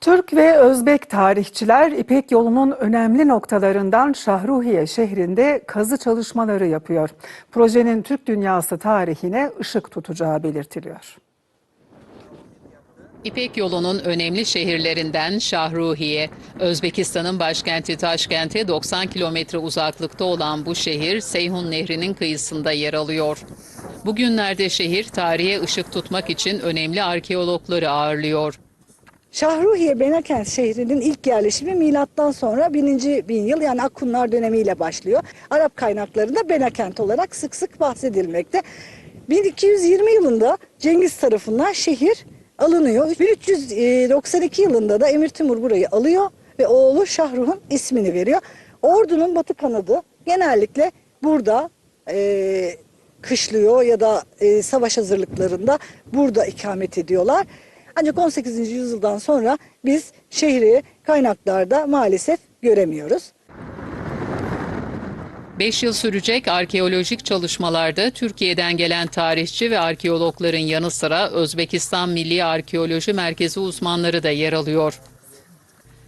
Türk ve Özbek tarihçiler İpek yolunun önemli noktalarından Şahruhiye şehrinde kazı çalışmaları yapıyor. Projenin Türk dünyası tarihine ışık tutacağı belirtiliyor. İpek yolunun önemli şehirlerinden Şahruhiye. Özbekistan'ın başkenti Taşkent'e 90 kilometre uzaklıkta olan bu şehir Seyhun Nehri'nin kıyısında yer alıyor. Bugünlerde şehir tarihe ışık tutmak için önemli arkeologları ağırlıyor. Şahruhiye Benakent şehrinin ilk yerleşimi milattan sonra 1000. bin yıl yani Akkunlar dönemiyle başlıyor. Arap kaynaklarında Benakent olarak sık sık bahsedilmekte. 1220 yılında Cengiz tarafından şehir alınıyor. 1392 yılında da Emir Timur burayı alıyor ve oğlu Şahruh'un ismini veriyor. Ordunun batı kanadı genellikle burada e, kışlıyor ya da e, savaş hazırlıklarında burada ikamet ediyorlar. Ancak 18. yüzyıldan sonra biz şehri kaynaklarda maalesef göremiyoruz. 5 yıl sürecek arkeolojik çalışmalarda Türkiye'den gelen tarihçi ve arkeologların yanı sıra Özbekistan Milli Arkeoloji Merkezi uzmanları da yer alıyor.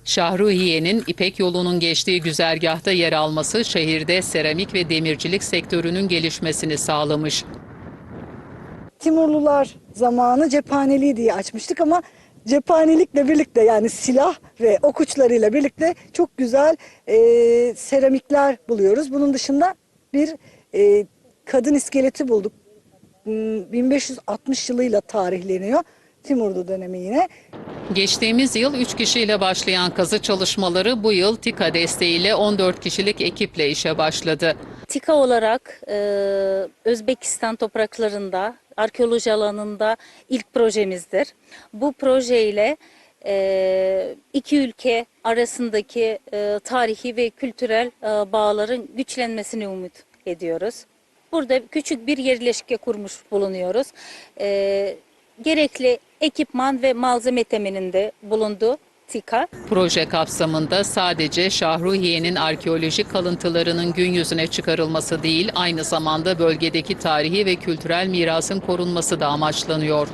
Şahruhiye'nin İpek yolunun geçtiği güzergahta yer alması şehirde seramik ve demircilik sektörünün gelişmesini sağlamış. Timurlular zamanı cephaneliği diye açmıştık ama cephanelikle birlikte yani silah ve ok uçlarıyla birlikte çok güzel e, seramikler buluyoruz. Bunun dışında bir e, kadın iskeleti bulduk. Hmm, 1560 yılıyla tarihleniyor. Timurlu dönemi yine. Geçtiğimiz yıl 3 kişiyle başlayan kazı çalışmaları bu yıl TİKA desteğiyle 14 kişilik ekiple işe başladı. TİKA olarak e, Özbekistan topraklarında arkeoloji alanında ilk projemizdir. Bu projeyle e, iki ülke arasındaki e, tarihi ve kültürel e, bağların güçlenmesini umut ediyoruz. Burada küçük bir yerleşke kurmuş bulunuyoruz. E, gerekli ekipman ve malzeme temininde bulundu TİKA. Proje kapsamında sadece Şahruhiye'nin arkeolojik kalıntılarının gün yüzüne çıkarılması değil, aynı zamanda bölgedeki tarihi ve kültürel mirasın korunması da amaçlanıyor.